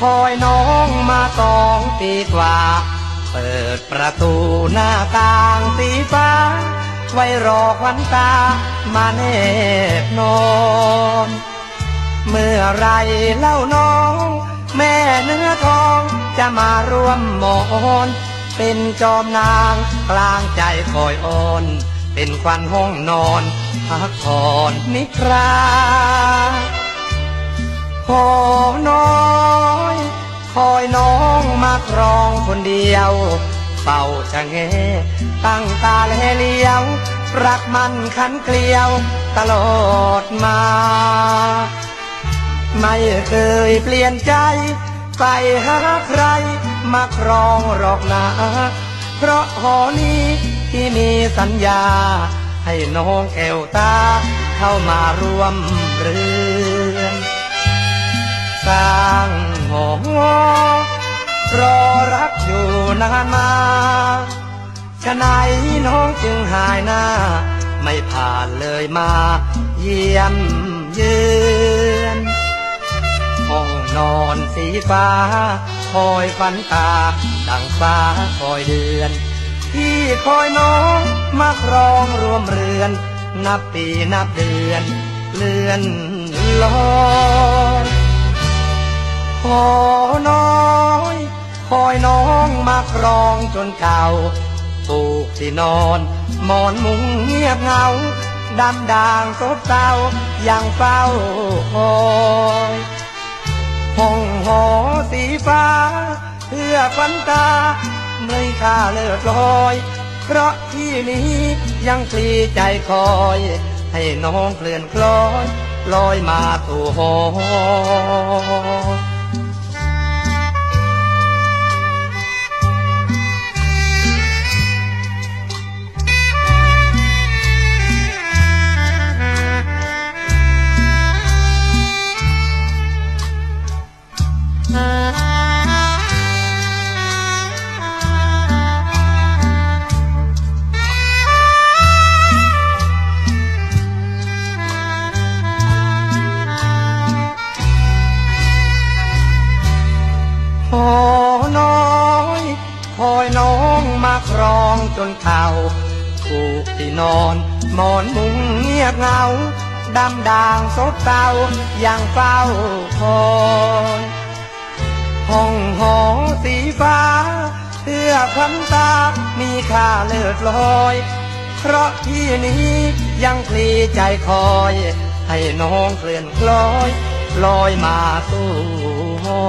คอยน้องมาสองปีกว่า เปิดประตูหน้าต่างสีฟ้า ไว้รอควันตามาแนบนอนเมื่อไรเล่าน้อง แม่เนื้อทองจะมาร่วมหมอนเป็นจอมนางกลางใจคอยอ่อน เป็นควันห้องนอนพักผ่อนนิทรา ครองคนเดียว เป่าจะเงตั้งตาแลเลี้ยว รักมันขันเกลียวตลอดมา ไม่เคยเปลี่ยนใจ ไปหาใคร มาครองหรอกนะเพราะหอนี้ที่มีสัญญา ให้น้องแก้วตา เข้ามาร่วมเรือนสร้างหอรอ นานมาฉะไหนน้องจึงหายหน้า ไม่ผ่านเลยมาเยี่ยมเยือนห้องนอนสีฟ้า คอยฝันตา ดังฟ้าคอยเดือนที่คอยน้องมาครองรวมเรือน นับปีนับเดือน เลื่อนลอยขอน้อยคอยน้อง มาครองจนเก่าถูกที่นอนหมอนมุงเงียบเงาดำด่างซบเศร้ายังเฝ้าคอยห้องหอสีฟ้า เพื่อฝันตาไม่ค่าเลิศลอย เพราะที่นี้ยังคลีใจคอย ให้น้องเคลื่อนคล้อยลอยมาสู่หอ ครองจนเข่าถูกที่นอนหมอนมุงเงียบเงาดำด่างซบเศร้ายังเฝ้าคอยห้องหอสีฟ้าเพื่อพันตามีค่าเลิศลอย เพราะที่นี้ยังพลีใจคอย ให้น้องเคลื่อนคล้อย ลอยมาสู่หอ